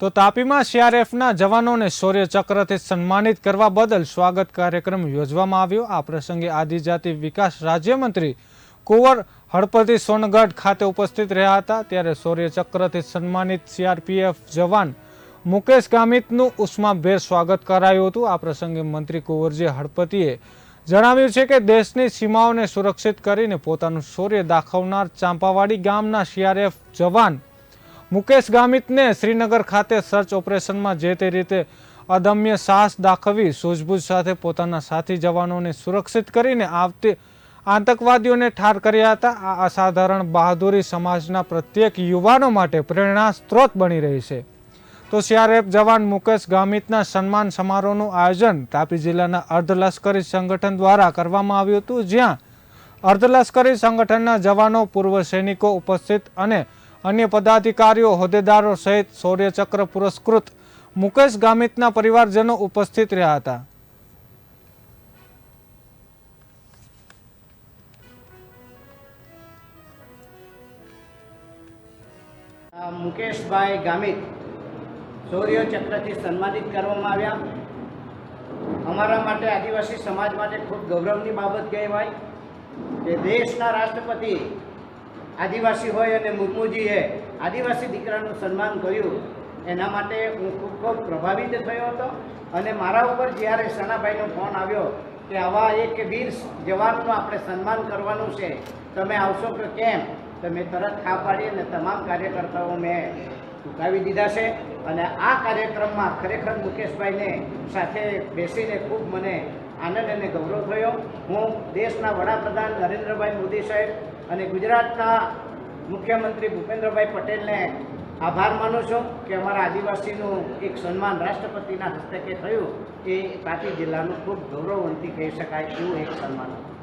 તો તાપીમાં સીઆરએફના જવાનોને શૌર્ય ચક્રથી સન્માનિત કરવા બદલ સ્વાગત કાર્યક્રમ યોજવામાં આવ્યો. આ પ્રસંગે આદિજાતિ વિકાસ રાજ્યમંત્રી કુંવર હળપતિ સોનગઢ ખાતે ઉપસ્થિત રહ્યા હતા. ત્યારે શૌર્ય ચક્રથી સન્માનિત સીઆરપીએફ જવાન મુકેશ ગામિતનું ઉષ્માભેર સ્વાગત કરાયું હતું. આ પ્રસંગે મંત્રી કુંવરજી હળપતિએ જણાવ્યું છે કે દેશની સીમાઓને સુરક્ષિત કરીને પોતાનું શૌર્ય દાખવનાર ચાંપાવાડી ગામના સીઆરએફ જવાન મુકેશ ગામિતને શ્રીનગર ખાતે સર્ચ ઓપરેશનમાં જે તે રીતે અદમ્ય સાહસ દાખવી સૂઝબૂઝ સાથે પોતાના સાથી જવાનોને સુરક્ષિત કરીને આવતી આતંકવાદીઓને ઠાર કર્યા હતા. આ અસાધારણ બહાદુરી સમાજના પ્રત્યેક યુવાનો માટે પ્રેરણા સ્ત્રોત બની રહી છે. તો સીઆરએફ જવાન મુકેશ ગામિતના સન્માન સમારોહનું આયોજન તાપી જિલ્લાના અર્ધલશ્કરી સંગઠન દ્વારા કરવામાં આવ્યું હતું, જ્યાં અર્ધલશ્કરી સંગઠનના જવાનો, પૂર્વ સૈનિકો ઉપસ્થિત અને અન્ય પદાધિકારીઓ, હોદ્દેદારો સહિત શૌર્યચક્ર પુરસ્કૃત મુકેશ ગામિતના પરિવારજનો ઉપસ્થિત રહ્યા હતા. મુકેશભાઈ ગામિત શૌર્ય ચક્રથી સન્માનિત કરવામાં આવ્યા. અમારા માટે આદિવાસી સમાજ માટે ખૂબ ગૌરવની બાબત કહેવાય કે દેશના રાષ્ટ્રપતિ આદિવાસી હોય અને મુર્મુજીએ આદિવાસી દીકરાનું સન્માન કર્યું. એના માટે હું ખૂબ ખૂબ પ્રભાવિત થયો હતો. અને મારા ઉપર જ્યારે સનાભાઈનો ફોન આવ્યો કે આવા એક વીર જવાનનું આપણે સન્માન કરવાનું છે, તમે આવશો કે કેમ? તો મેં તરત હા પાડી અને તમામ કાર્યકર્તાઓ મેં ચૂકાવી દીધા છે અને આ કાર્યક્રમમાં ખરેખર મુકેશભાઈને સાથે બેસીને ખૂબ મને આનંદ અને ગૌરવ થયો. હું દેશના વડાપ્રધાન નરેન્દ્રભાઈ મોદી સાહેબ અને ગુજરાતના મુખ્યમંત્રી ભૂપેન્દ્રભાઈ પટેલને આભાર માનું છું કે અમારા આદિવાસીનું એક સન્માન રાષ્ટ્રપતિના હસ્તકે થયું. એ તાપી જિલ્લાનું ખૂબ ગૌરવવંતી કહી શકાય એવું એક સન્માન હતું.